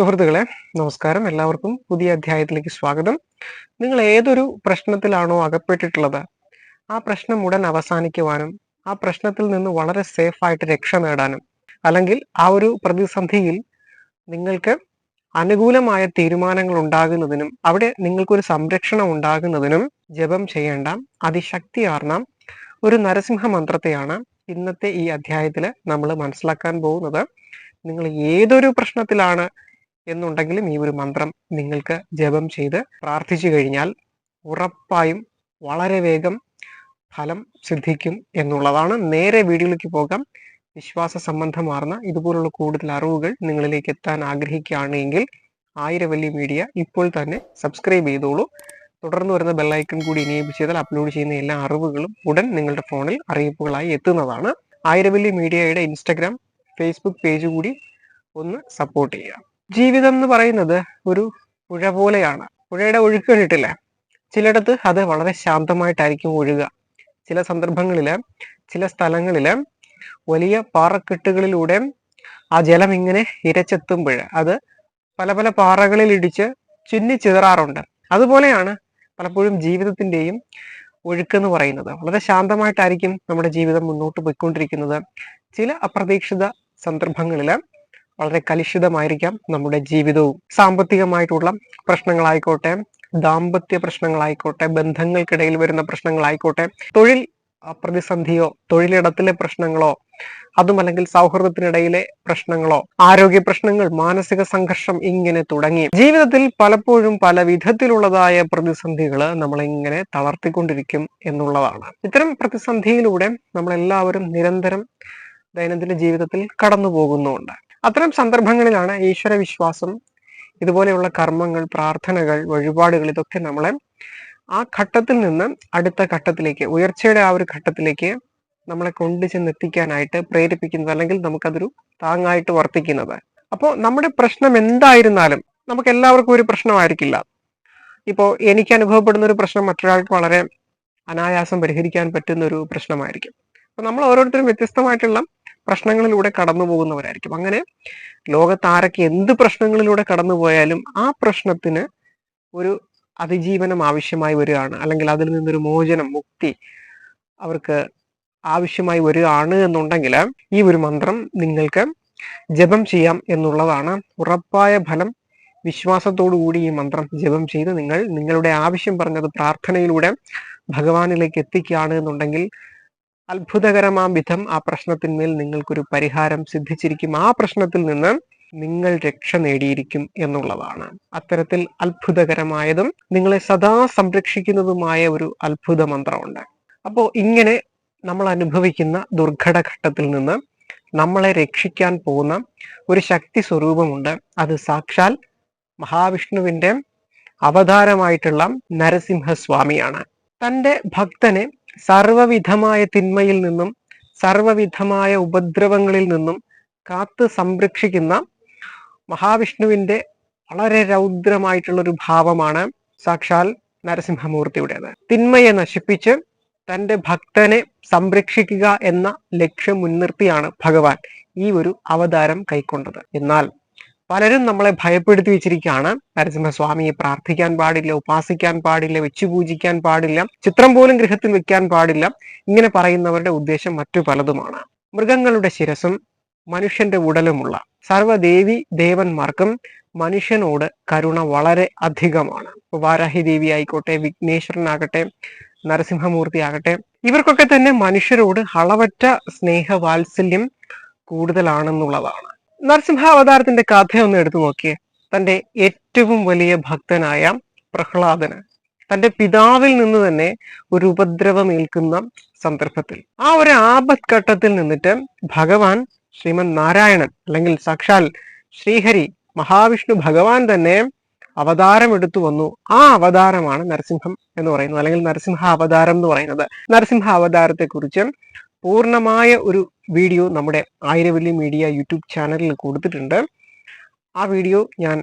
സുഹൃത്തുക്കളെ നമസ്കാരം. എല്ലാവർക്കും പുതിയ അധ്യായത്തിലേക്ക് സ്വാഗതം. നിങ്ങൾ ഏതൊരു പ്രശ്നത്തിലാണോ അകപ്പെട്ടിട്ടുള്ളത് ആ പ്രശ്നം ഉടൻ അവസാനിക്കുവാനും ആ പ്രശ്നത്തിൽ നിന്ന് വളരെ സേഫ് ആയിട്ട് രക്ഷ നേടാനും അല്ലെങ്കിൽ ആ ഒരു പ്രതിസന്ധിയിൽ നിങ്ങൾക്ക് അനുകൂലമായ തീരുമാനങ്ങൾ ഉണ്ടാകുന്നതിനും അവിടെ നിങ്ങൾക്കൊരു സംരക്ഷണം ഉണ്ടാകുന്നതിനും ജപം ചെയ്യേണ്ട അതിശക്തിയാർന്ന ഒരു നരസിംഹ മന്ത്രത്തെയാണ് ഇന്നത്തെ ഈ അധ്യായത്തിൽ നമ്മൾ മനസ്സിലാക്കാൻ പോകുന്നത്. നിങ്ങൾ ഏതൊരു പ്രശ്നത്തിലാണ് എന്നുണ്ടെങ്കിലും ഈ ഒരു മന്ത്രം നിങ്ങൾക്ക് ജപം ചെയ്ത് പ്രാർത്ഥിച്ചു കഴിഞ്ഞാൽ ഉറപ്പായും വളരെ വേഗം ഫലം സിദ്ധിക്കും എന്നുള്ളതാണ്. നേരെ വീഡിയോയിലേക്ക് പോകാം. വിശ്വാസ സംബന്ധമാർന്ന ഇതുപോലുള്ള കൂടുതൽ അറിവുകൾ നിങ്ങളിലേക്ക് എത്താൻ ആഗ്രഹിക്കുകയാണെങ്കിൽ ആയിരവല്ലി മീഡിയ ഇപ്പോൾ തന്നെ സബ്സ്ക്രൈബ് ചെയ്തോളൂ. തുടർന്ന് വരുന്ന ബെല്ലൈക്കൺ കൂടി ഇനേബിൾ ചെയ്താൽ അപ്ലോഡ് ചെയ്യുന്ന എല്ലാ അറിവുകളും ഉടൻ നിങ്ങളുടെ ഫോണിൽ അറിയിപ്പുകളായി എത്തുന്നതാണ്. ആയിരവല്ലി മീഡിയയുടെ ഇൻസ്റ്റഗ്രാം ഫേസ്ബുക്ക് പേജ് കൂടി ഒന്ന് സപ്പോർട്ട് ചെയ്യുക. ജീവിതം എന്ന് പറയുന്നത് ഒരു പുഴ പോലെയാണ്. പുഴയുടെ ഒഴുക്ക് കണ്ടിട്ടില്ല? ചിലയിടത്ത് അത് വളരെ ശാന്തമായിട്ടായിരിക്കും ഒഴുകുക. ചില സന്ദർഭങ്ങളിൽ ചില സ്ഥലങ്ങളിൽ വലിയ പാറക്കെട്ടുകളിലൂടെ ആ ജലം ഇങ്ങനെ ഇരച്ചെത്തുമ്പോൾ അത് പല പല പാറകളിൽ ഇടിച്ച് ചുന്നി ചിതറാറുണ്ട്. അതുപോലെയാണ് പലപ്പോഴും ജീവിതത്തിന്റെയും ഒഴുക്കെന്ന് പറയുന്നത്. വളരെ ശാന്തമായിട്ടായിരിക്കും നമ്മുടെ ജീവിതം മുന്നോട്ട് പോയിക്കൊണ്ടിരിക്കുന്നത്. ചില അപ്രതീക്ഷിത സന്ദർഭങ്ങളിൽ വളരെ കലുഷിതമായിരിക്കാം. നമ്മുടെ ജീവിതവും സാമ്പത്തികമായിട്ടുള്ള പ്രശ്നങ്ങളായിക്കോട്ടെ ദാമ്പത്യ പ്രശ്നങ്ങളായിക്കോട്ടെ ബന്ധങ്ങൾക്കിടയിൽ വരുന്ന പ്രശ്നങ്ങളായിക്കോട്ടെ തൊഴിൽ പ്രതിസന്ധിയോ തൊഴിലിടത്തിലെ പ്രശ്നങ്ങളോ അതും അല്ലെങ്കിൽ സൗഹൃദത്തിനിടയിലെ പ്രശ്നങ്ങളോ ആരോഗ്യ പ്രശ്നങ്ങൾ മാനസിക സംഘർഷം ഇങ്ങനെ തുടങ്ങി. ജീവിതത്തിൽ പലപ്പോഴും പല വിധത്തിലുള്ളതായ പ്രതിസന്ധികൾ നമ്മളിങ്ങനെ തളർത്തിക്കൊണ്ടിരിക്കും എന്നുള്ളതാണ്. ഇത്തരം പ്രതിസന്ധിയിലൂടെ നമ്മളെല്ലാവരും നിരന്തരം ദൈനംദിന ജീവിതത്തിൽ കടന്നു പോകുന്നുണ്ട് അത്തരം സന്ദർഭങ്ങളിലാണ് ഈശ്വര വിശ്വാസം ഇതുപോലെയുള്ള കർമ്മങ്ങൾ പ്രാർത്ഥനകൾ വഴിപാടുകൾ ഇതൊക്കെ നമ്മളെ ആ ഘട്ടത്തിൽ നിന്ന് അടുത്ത ഘട്ടത്തിലേക്ക് ഉയർച്ചയുടെ ആ ഒരു ഘട്ടത്തിലേക്ക് നമ്മളെ കൊണ്ടു ചെന്നെത്തിക്കാനായിട്ട് പ്രേരിപ്പിക്കുന്നത് അല്ലെങ്കിൽ നമുക്കതൊരു താങ്ങായിട്ട് വർത്തിക്കുന്നത്. അപ്പോൾ നമ്മുടെ പ്രശ്നം എന്തായിരുന്നാലും നമുക്ക് എല്ലാവർക്കും ഒരു പ്രശ്നമായിരിക്കില്ല. ഇപ്പോൾ എനിക്ക് അനുഭവപ്പെടുന്ന ഒരു പ്രശ്നം മറ്റൊരാൾക്ക് വളരെ അനായാസം പരിഹരിക്കാൻ പറ്റുന്ന ഒരു പ്രശ്നമായിരിക്കും. അപ്പൊ നമ്മൾ ഓരോരുത്തരും വ്യത്യസ്തമായിട്ടുള്ള പ്രശ്നങ്ങളിലൂടെ കടന്നു പോകുന്നവരായിരിക്കും അങ്ങനെ ലോകത്ത് ആരൊക്കെ എന്ത് പ്രശ്നങ്ങളിലൂടെ കടന്നു പോയാലും ആ പ്രശ്നത്തിന് ഒരു അതിജീവനം ആവശ്യമായി വരികയാണ്. അല്ലെങ്കിൽ അതിൽ നിന്നൊരു മോചനം മുക്തി അവർക്ക് ആവശ്യമായി വരികയാണ് എന്നുണ്ടെങ്കിൽ ഈ ഒരു മന്ത്രം നിങ്ങൾക്ക് ജപം ചെയ്യാം എന്നുള്ളതാണ് ഉറപ്പായ ഫലം. വിശ്വാസത്തോടു കൂടി ഈ മന്ത്രം ജപം ചെയ്ത് നിങ്ങൾ നിങ്ങളുടെ ആവശ്യം പറഞ്ഞത് പ്രാർത്ഥനയിലൂടെ ഭഗവാനിലേക്ക് എത്തിക്കുകയാണ് എന്നുണ്ടെങ്കിൽ അത്ഭുതകരമാം വിധം ആ പ്രശ്നത്തിന്മേൽ നിങ്ങൾക്കൊരു പരിഹാരം സിദ്ധിച്ചിരിക്കും. ആ പ്രശ്നത്തിൽ നിന്ന് നിങ്ങൾ രക്ഷ നേടിയിരിക്കും എന്നുള്ളതാണ്. അത്തരത്തിൽ അത്ഭുതകരമായതും നിങ്ങളെ സദാ സംരക്ഷിക്കുന്നതുമായ ഒരു അത്ഭുത മന്ത്രമുണ്ട്. അപ്പോൾ ഇങ്ങനെ നമ്മൾ അനുഭവിക്കുന്ന ദുർഘട ഘട്ടത്തിൽ നിന്ന് നമ്മളെ രക്ഷിക്കാൻ പോകുന്ന ഒരു ശക്തി സ്വരൂപമുണ്ട്. അത് സാക്ഷാൽ മഹാവിഷ്ണുവിന്റെ അവതാരമായിട്ടുള്ള നരസിംഹസ്വാമിയാണ്. തന്റെ ഭക്തനെ സർവവിധമായ തിന്മയിൽ നിന്നും സർവവിധമായ ഉപദ്രവങ്ങളിൽ നിന്നും കാത്ത് സംരക്ഷിക്കുന്ന മഹാവിഷ്ണുവിന്റെ വളരെ രൗദ്രമായിട്ടുള്ള ഒരു ഭാവമാണ് സാക്ഷാൽ നരസിംഹമൂർത്തിയുടേത്. തിന്മയെ നശിപ്പിച്ച് തന്റെ ഭക്തനെ സംരക്ഷിക്കുക എന്ന ലക്ഷ്യം മുൻനിർത്തിയാണ് ഭഗവാൻ ഈ ഒരു അവതാരം കൈക്കൊണ്ടത്. എന്നാൽ പലരും നമ്മളെ ഭയപ്പെടുത്തി വെച്ചിരിക്കുകയാണ്. നരസിംഹസ്വാമിയെ പ്രാർത്ഥിക്കാൻ പാടില്ല ഉപാസിക്കാൻ പാടില്ല വെച്ചു പൂജിക്കാൻ പാടില്ല ചിത്രം പോലും ഗൃഹത്തിൽ വെക്കാൻ പാടില്ല. ഇങ്ങനെ പറയുന്നവരുടെ ഉദ്ദേശം മറ്റു പലതുമാണ്. മൃഗങ്ങളുടെ ശിരസും മനുഷ്യന്റെ ഉടലുമുള്ള സർവദേവി ദേവന്മാർക്കും മനുഷ്യനോട് കരുണ വളരെ അധികമാണ്. വാരാഹി ദേവി ആയിക്കോട്ടെ വിഘ്നേശ്വരനാകട്ടെ നരസിംഹമൂർത്തി ആകട്ടെ ഇവർക്കൊക്കെ തന്നെ മനുഷ്യരോട് അളവറ്റ സ്നേഹവാത്സല്യം കൂടുതലാണെന്നുള്ളതാണ്. നരസിംഹ അവതാരത്തിന്റെ കഥ ഒന്ന് എടുത്തു നോക്കിയേ. തന്റെ ഏറ്റവും വലിയ ഭക്തനായ പ്രഹ്ലാദന്. തന്റെ പിതാവിൽ നിന്ന് തന്നെ ഒരു ഉപദ്രവം ഏൽക്കുന്ന സന്ദർഭത്തിൽ. ആ ഒരു ആപത് ഘട്ടത്തിൽ നിന്നിട്ട് ഭഗവാൻ ശ്രീമൻ നാരായണൻ അല്ലെങ്കിൽ സാക്ഷാൽ ശ്രീഹരി മഹാവിഷ്ണു ഭഗവാൻ തന്നെ അവതാരം എടുത്തു വന്നു. ആ അവതാരമാണ് നരസിംഹം എന്ന് പറയുന്നത് അല്ലെങ്കിൽ നരസിംഹ അവതാരം എന്ന് പറയുന്നത്. നരസിംഹ അവതാരത്തെ കുറിച്ച് പൂർണമായ ഒരു വീഡിയോ നമ്മുടെ ആയിരവല്ലി മീഡിയ യൂട്യൂബ് ചാനലിൽ കൊടുത്തിട്ടുണ്ട്. ആ വീഡിയോ ഞാൻ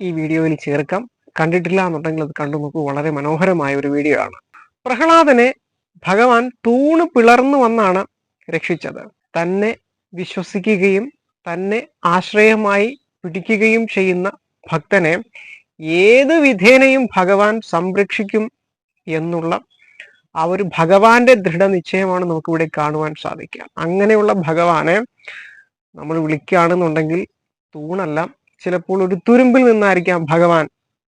ഈ വീഡിയോയിൽ ചേർക്കാം. കണ്ടിട്ടില്ല എന്നുണ്ടെങ്കിൽ അത് കണ്ടു നോക്കൂ. വളരെ മനോഹരമായ ഒരു വീഡിയോ ആണ്. പ്രഹ്ലാദനെ ഭഗവാൻ തൂണ് പിളർന്നു വന്നാണ് രക്ഷിച്ചത്. തന്നെ വിശ്വസിക്കുകയും തന്നെ ആശ്രയമായി പിടിക്കുകയും ചെയ്യുന്ന ഭക്തനെ ഏത് വിധേനയും ഭഗവാൻ സംരക്ഷിക്കും എന്നുള്ള ആ ഒരു ഭഗവാന്റെ ദൃഢനിശ്ചയമാണ് നമുക്ക് ഇവിടെ കാണുവാൻ സാധിക്കുക. അങ്ങനെയുള്ള ഭഗവാനെ നമ്മൾ വിളിക്കുകയാണെന്നുണ്ടെങ്കിൽ തൂണല്ല ചിലപ്പോൾ ഒരു തുരുമ്പിൽ നിന്നായിരിക്കാം ഭഗവാൻ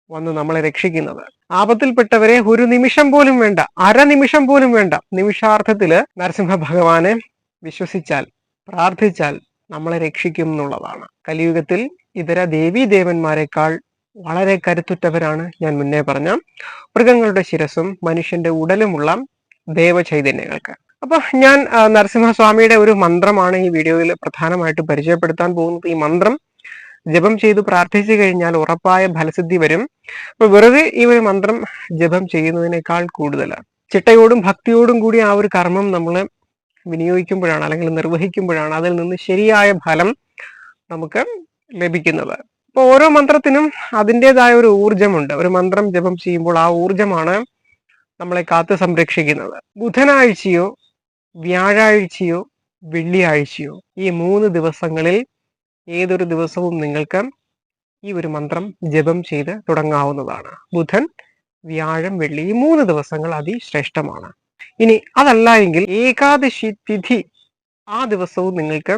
വന്ന് നമ്മളെ രക്ഷിക്കുന്നത്. ആപത്തിൽപ്പെട്ടവരെ ഒരു നിമിഷം പോലും വേണ്ട അര നിമിഷം പോലും വേണ്ട. നിമിഷാർത്ഥത്തിൽ നരസിംഹ ഭഗവാനെ വിശ്വസിച്ചാൽ പ്രാർത്ഥിച്ചാൽ നമ്മളെ രക്ഷിക്കും എന്നുള്ളതാണ്. കലിയുഗത്തിൽ ഇതര ദേവീ ദേവന്മാരെക്കാൾ വളരെ കരുത്തുറ്റവരാണ് ഞാൻ മുന്നേ പറഞ്ഞ മൃഗങ്ങളുടെ ശിരസും മനുഷ്യന്റെ ഉടലുമുള്ള ദേവചൈതന്യങ്ങൾക്ക്. അപ്പൊ ഞാൻ നരസിംഹസ്വാമിയുടെ ഒരു മന്ത്രമാണ് ഈ വീഡിയോയിൽ പ്രധാനമായിട്ട് പരിചയപ്പെടുത്താൻ പോകുന്നത്. ഈ മന്ത്രം ജപം ചെയ്ത് പ്രാർത്ഥിച്ചു കഴിഞ്ഞാൽ ഉറപ്പായ ഫലസിദ്ധി വരും. അപ്പൊ വെറുതെ ഈ ഒരു മന്ത്രം ജപം ചെയ്യുന്നതിനേക്കാൾ കൂടുതൽ. ചിട്ടയോടും ഭക്തിയോടും കൂടി ആ ഒരു കർമ്മം നമ്മൾ വിനിയോഗിക്കുമ്പോഴാണ് അല്ലെങ്കിൽ നിർവഹിക്കുമ്പോഴാണ് അതിൽ നിന്ന് ശരിയായ ഫലം നമുക്ക് ലഭിക്കുന്നത്. അപ്പൊ ഓരോ മന്ത്രത്തിനും അതിന്റെതായ ഒരു ഊർജമുണ്ട് ഒരു മന്ത്രം ജപം ചെയ്യുമ്പോൾ ആ ഊർജമാണ് നമ്മളെ കാത്തു സംരക്ഷിക്കുന്നത്. ബുധനാഴ്ചയോ വ്യാഴാഴ്ചയോ വെള്ളിയാഴ്ചയോ ഈ മൂന്ന് ദിവസങ്ങളിൽ ഏതൊരു ദിവസവും നിങ്ങൾക്ക് ഈ ഒരു മന്ത്രം ജപം ചെയ്ത് തുടങ്ങാവുന്നതാണ്. ബുധൻ വ്യാഴം വെള്ളി ഈ മൂന്ന് ദിവസങ്ങൾ അതിശ്രേഷ്ഠമാണ്. ഇനി അതല്ല എങ്കിൽ ഏകാദശി തിഥി ആ ദിവസവും നിങ്ങൾക്ക്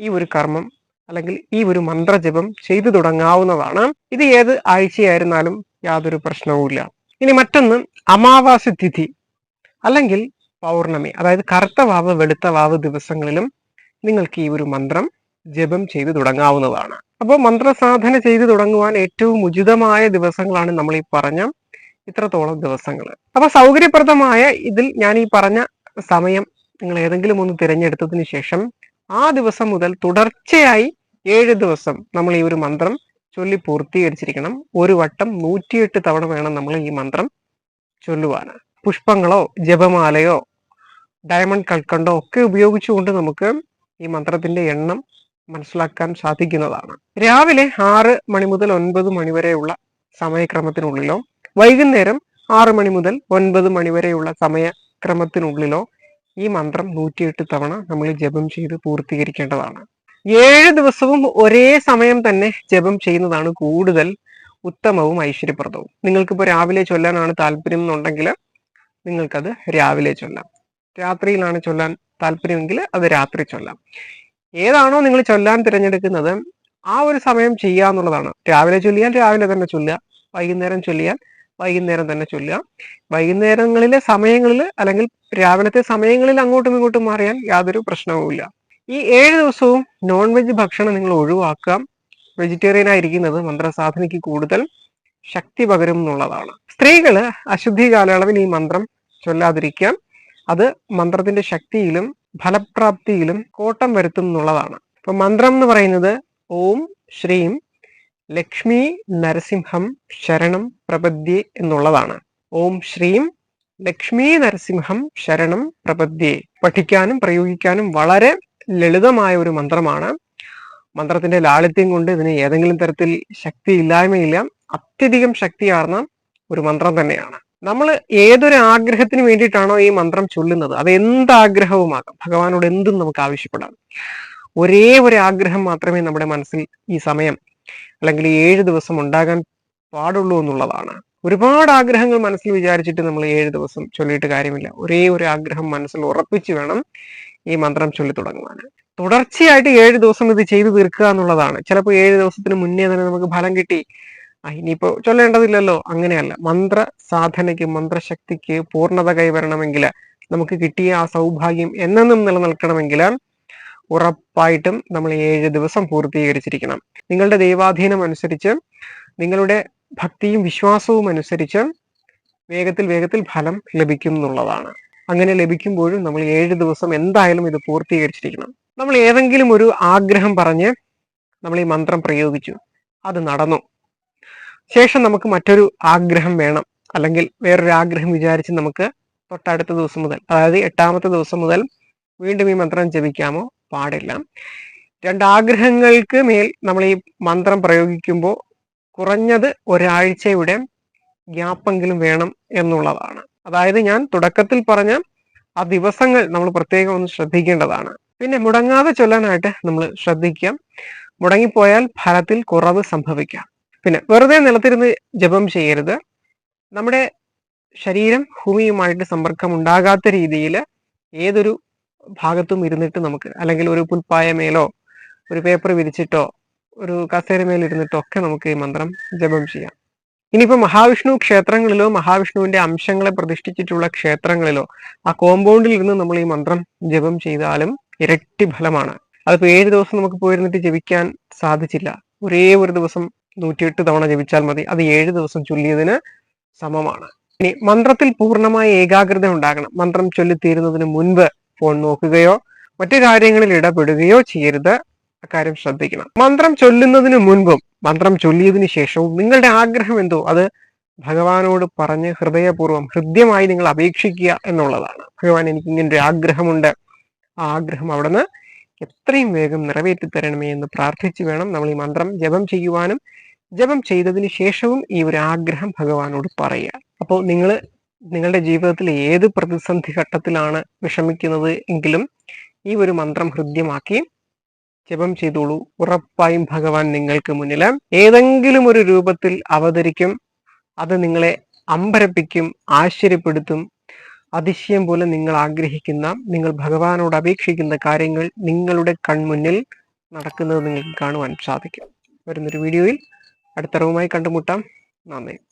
ഈ ഒരു കർമ്മം അല്ലെങ്കിൽ ഈ ഒരു മന്ത്രജപം ചെയ്തു തുടങ്ങാവുന്നതാണ്. ഇത് ഏത് ആഴ്ചയായിരുന്നാലും യാതൊരു പ്രശ്നവുമില്ല ഇനി മറ്റൊന്ന് അമാവാസി തിഥി അല്ലെങ്കിൽ പൗർണമി അതായത് കറുത്ത വാവ് വെളുത്ത വാവ് ദിവസങ്ങളിലും നിങ്ങൾക്ക് ഈ ഒരു മന്ത്രം ജപം ചെയ്തു തുടങ്ങാവുന്നതാണ്. അപ്പോൾ മന്ത്രസാധന ചെയ്തു തുടങ്ങുവാൻ ഏറ്റവും ഉചിതമായ ദിവസങ്ങളാണ് നമ്മൾ ഈ പറഞ്ഞ ഇത്രത്തോളം ദിവസങ്ങൾ. അപ്പൊ സൗകര്യപ്രദമായ ഇതിൽ ഞാൻ ഈ പറഞ്ഞ സമയം നിങ്ങൾ ഏതെങ്കിലും ഒന്ന് തിരഞ്ഞെടുത്തതിന് ശേഷം ആ ദിവസം മുതൽ തുടർച്ചയായി ഏഴ് ദിവസം നമ്മൾ ഈ ഒരു മന്ത്രം ചൊല്ലി പൂർത്തീകരിച്ചിരിക്കണം. ഒരു വട്ടം നൂറ്റിയെട്ട് തവണ വേണം നമ്മൾ ഈ മന്ത്രം ചൊല്ലുവാൻ. പുഷ്പങ്ങളോ ജപമാലയോ ഡയമണ്ട് കൽക്കണ്ടോ ഒക്കെ ഉപയോഗിച്ചുകൊണ്ട് നമുക്ക് ഈ മന്ത്രത്തിന്റെ എണ്ണം മനസ്സിലാക്കാൻ സാധിക്കുന്നതാണ്. രാവിലെ ആറ് മണി മുതൽ ഒൻപത് മണി വരെയുള്ള സമയക്രമത്തിനുള്ളിലോ വൈകുന്നേരം ആറ് മണി മുതൽ ഒൻപത് മണി വരെയുള്ള സമയക്രമത്തിനുള്ളിലോ ഈ മന്ത്രം നൂറ്റിയെട്ട് തവണ നമ്മൾ ജപം ചെയ്ത് പൂർത്തീകരിക്കേണ്ടതാണ്. ഏഴ് ദിവസവും ഒരേ സമയം തന്നെ ജപം ചെയ്യുന്നതാണ് കൂടുതൽ ഉത്തമവും ഐശ്വര്യപ്രദവും. നിങ്ങൾക്കിപ്പോൾ രാവിലെ ചൊല്ലാനാണ് താല്പര്യം എന്നുണ്ടെങ്കിൽ നിങ്ങൾക്കത് രാവിലെ ചൊല്ലാം. രാത്രിയിലാണ് ചൊല്ലാൻ താല്പര്യമെങ്കിൽ അത് രാത്രി ചൊല്ലാം. ഏതാണോ നിങ്ങൾ ചൊല്ലാൻ തിരഞ്ഞെടുക്കുന്നത് ആ ഒരു സമയം ചെയ്യുക എന്നുള്ളതാണ് രാവിലെ ചൊല്ലിയാൽ രാവിലെ തന്നെ ചൊല്ലുക വൈകുന്നേരം ചൊല്ലിയാൽ വൈകുന്നേരം തന്നെ ചൊല്ലുക. വൈകുന്നേരങ്ങളിലെ സമയങ്ങളിൽ അല്ലെങ്കിൽ രാവിലത്തെ സമയങ്ങളിൽ അങ്ങോട്ടും ഇങ്ങോട്ടും മാറിയാൽ യാതൊരു പ്രശ്നവുമില്ല ഈ ഏഴ് ദിവസവും നോൺ വെജ് ഭക്ഷണം നിങ്ങൾ ഒഴിവാക്കാം വെജിറ്റേറിയൻ ആയിരിക്കുന്നത് മന്ത്രസാധനയ്ക്ക് കൂടുതൽ ശക്തി പകരും എന്നുള്ളതാണ്. സ്ത്രീകൾ അശുദ്ധി കാലയളവിൽ ഈ മന്ത്രം ചൊല്ലാതിരിക്കാം അത് മന്ത്രത്തിന്റെ ശക്തിയിലും ഫലപ്രാപ്തിയിലും കോട്ടം വരുത്തും എന്നുള്ളതാണ്. അപ്പൊ മന്ത്രം എന്ന് പറയുന്നത് ഓം ശ്രീം ലക്ഷ്മി നരസിംഹം ശരണം പ്രപദ്യേ എന്നുള്ളതാണ്. ഓം ശ്രീം ലക്ഷ്മി നരസിംഹം ശരണം പ്രപദ്യേ. പഠിക്കാനും പ്രയോഗിക്കാനും വളരെ ലളിതമായ ഒരു മന്ത്രമാണ്. മന്ത്രത്തിന്റെ ലാളിത്യം കൊണ്ട് ഇതിന് ഏതെങ്കിലും തരത്തിൽ ശക്തി ഇല്ലായ്മയില്ല അത്യധികം ശക്തിയാർന്ന ഒരു മന്ത്രം തന്നെയാണ്. നമ്മൾ ഏതൊരു ആഗ്രഹത്തിന് വേണ്ടിയിട്ടാണോ ഈ മന്ത്രം ചൊല്ലുന്നത്? അത് എന്ത് ആഗ്രഹവുമാകാം ഭഗവാനോട് എന്തും നമുക്ക് ആവശ്യപ്പെടാം. ഒരേ ഒരു ആഗ്രഹം മാത്രമേ നമ്മുടെ മനസ്സിൽ ഈ സമയം അല്ലെങ്കിൽ ഏഴ് ദിവസം ഉണ്ടാകാൻ പാടുള്ളൂ എന്നുള്ളതാണ്. ഒരുപാട് ആഗ്രഹങ്ങൾ മനസ്സിൽ വിചാരിച്ചിട്ട് നമ്മൾ ഏഴ് ദിവസം ചൊല്ലിയിട്ട് കാര്യമില്ല. ഒരേ ഒരു ആഗ്രഹം മനസ്സിൽ ഉറപ്പിച്ചു വേണം ഈ മന്ത്രം ചൊല്ലി തുടങ്ങുവാൻ. തുടർച്ചയായിട്ട് ഏഴ് ദിവസം ഇത് ചെയ്തു തീർക്കുക എന്നുള്ളതാണ്. ചിലപ്പോൾ ഏഴ് ദിവസത്തിന് മുന്നേ തന്നെ നമുക്ക് ഫലം കിട്ടി. ഇനിയിപ്പോ ചൊല്ലേണ്ടതില്ലല്ലോ. അങ്ങനെയല്ല. മന്ത്ര സാധനയ്ക്ക് മന്ത്രശക്തിക്ക് പൂർണത കൈവരണമെങ്കിൽ നമുക്ക് കിട്ടിയ ആ സൗഭാഗ്യം എന്നെന്നും നിലനിൽക്കണമെങ്കിൽ ഉറപ്പായിട്ടും നമ്മൾ ഏഴ് ദിവസം പൂർത്തീകരിച്ചിരിക്കണം. നിങ്ങളുടെ ദൈവാധീനം അനുസരിച്ച് നിങ്ങളുടെ ഭക്തിയും വിശ്വാസവും അനുസരിച്ച് വേഗത്തിൽ വേഗത്തിൽ ഫലം ലഭിക്കും എന്നുള്ളതാണ്. അങ്ങനെ ലഭിക്കുമ്പോഴും നമ്മൾ ഏഴ് ദിവസം എന്തായാലും ഇത് പൂർത്തീകരിച്ചിരിക്കണം. നമ്മൾ ഏതെങ്കിലും ഒരു ആഗ്രഹം പറഞ്ഞ് നമ്മൾ ഈ മന്ത്രം പ്രയോഗിച്ചു. അത് നടന്നു. ശേഷം നമുക്ക് മറ്റൊരു ആഗ്രഹം വേണം. അല്ലെങ്കിൽ വേറൊരു ആഗ്രഹം വിചാരിച്ച് നമുക്ക് തൊട്ടടുത്ത ദിവസം മുതൽ അതായത് എട്ടാമത്തെ ദിവസം മുതൽ വീണ്ടും ഈ മന്ത്രം ജപിക്കാമോ? പാടില്ല. രണ്ടാഗ്രഹങ്ങൾക്ക് മേൽ നമ്മൾ ഈ മന്ത്രം പ്രയോഗിക്കുമ്പോൾ കുറഞ്ഞത് ഒരാഴ്ചയുടെ ഗ്യാപ്പെങ്കിലും വേണം എന്നുള്ളതാണ്. അതായത് ഞാൻ തുടക്കത്തിൽ പറഞ്ഞ ആ ദിവസങ്ങൾ നമ്മൾ പ്രത്യേകം ഒന്ന് ശ്രദ്ധിക്കേണ്ടതാണ്. പിന്നെ മുടങ്ങാതെ ചൊല്ലാനായിട്ട് നമ്മൾ ശ്രദ്ധിക്കാം മുടങ്ങിപ്പോയാൽ ഫലത്തിൽ കുറവ് സംഭവിക്കാം. പിന്നെ വെറുതെ നിലത്തിരുന്ന് ജപം ചെയ്യരുത്. നമ്മുടെ ശരീരം ഭൂമിയുമായിട്ട് സമ്പർക്കം ഉണ്ടാകാത്ത രീതിയിൽ ഏതൊരു ഭാഗത്തും ഇരുന്നിട്ട് നമുക്ക് അല്ലെങ്കിൽ ഒരു പുൽപ്പായ മേലോ ഒരു പേപ്പർ വിരിച്ചിട്ടോ ഒരു കസേരമേൽ മേലിരുന്നിട്ടോ ഒക്കെ നമുക്ക് ഈ മന്ത്രം ജപം ചെയ്യാം. ഇനിയിപ്പോ മഹാവിഷ്ണു ക്ഷേത്രങ്ങളിലോ മഹാവിഷ്ണുവിന്റെ അംശങ്ങളെ പ്രതിഷ്ഠിച്ചിട്ടുള്ള ക്ഷേത്രങ്ങളിലോ ആ കോമ്പൗണ്ടിൽ ഇരുന്ന് നമ്മൾ ഈ മന്ത്രം ജപം ചെയ്താലും ഇരട്ടി ഫലമാണ്. അതിപ്പോ ഏഴ് ദിവസം നമുക്ക് പോയിരുന്നിട്ട് ജപിക്കാൻ സാധിച്ചില്ല. ഒരേ ഒരു ദിവസം നൂറ്റിയെട്ട് തവണ ജപിച്ചാൽ മതി. അത് ഏഴ് ദിവസം ചൊല്ലിയതിന് സമമാണ്. ഇനി മന്ത്രത്തിൽ പൂർണമായ ഏകാഗ്രത ഉണ്ടാകണം. മന്ത്രം ചൊല്ലിത്തീരുന്നതിന് മുൻപ് ഫോൺ നോക്കുകയോ മറ്റു കാര്യങ്ങളിൽ ഇടപെടുകയോ ചെയ്യരുത്. അക്കാര്യം ശ്രദ്ധിക്കണം. മന്ത്രം ചൊല്ലുന്നതിന് മുൻപും മന്ത്രം ചൊല്ലിയതിനു ശേഷവും നിങ്ങളുടെ ആഗ്രഹം എന്തോ? അത് ഭഗവാനോട് പറഞ്ഞ് ഹൃദയപൂർവം ഹൃദ്യമായി നിങ്ങൾ അപേക്ഷിക്കുക എന്നുള്ളതാണ്. ഭഗവാൻ എനിക്ക് ഇങ്ങനെ ഒരു ആഗ്രഹമുണ്ട്. ആ ആഗ്രഹം അവിടുന്ന് എത്രയും വേഗം നിറവേറ്റി തരണമേ എന്ന് പ്രാർത്ഥിച്ചു വേണം നമ്മൾ ഈ മന്ത്രം ജപം ചെയ്യുവാനും. ജപം ചെയ്തതിന് ശേഷവും ഈ ഒരു ആഗ്രഹം ഭഗവാനോട് പറയുക. അപ്പോൾ നിങ്ങൾ നിങ്ങളുടെ ജീവിതത്തിൽ ഏത് പ്രതിസന്ധി ഘട്ടത്തിലാണ് വിഷമിക്കുന്നത് എങ്കിലും ഈ ഒരു മന്ത്രം ഹൃദ്യമാക്കി ജപം ചെയ്തോളൂ. ഉറപ്പായും ഭഗവാൻ നിങ്ങൾക്ക് മുന്നിൽ ഏതെങ്കിലും ഒരു രൂപത്തിൽ അവതരിക്കും. അത് നിങ്ങളെ അമ്പരപ്പിക്കും ആശ്ചര്യപ്പെടുത്തും. അതിശയം പോലെ നിങ്ങൾ ആഗ്രഹിക്കുന്ന നിങ്ങൾ ഭഗവാനോട് അപേക്ഷിക്കുന്ന കാര്യങ്ങൾ നിങ്ങളുടെ കൺമുന്നിൽ നടക്കുന്നത് നിങ്ങൾക്ക് കാണുവാൻ സാധിക്കും. വരുന്നൊരു വീഡിയോയിൽ അടുത്ത അറിവുമായി കണ്ടുമുട്ടാം. നന്ദി.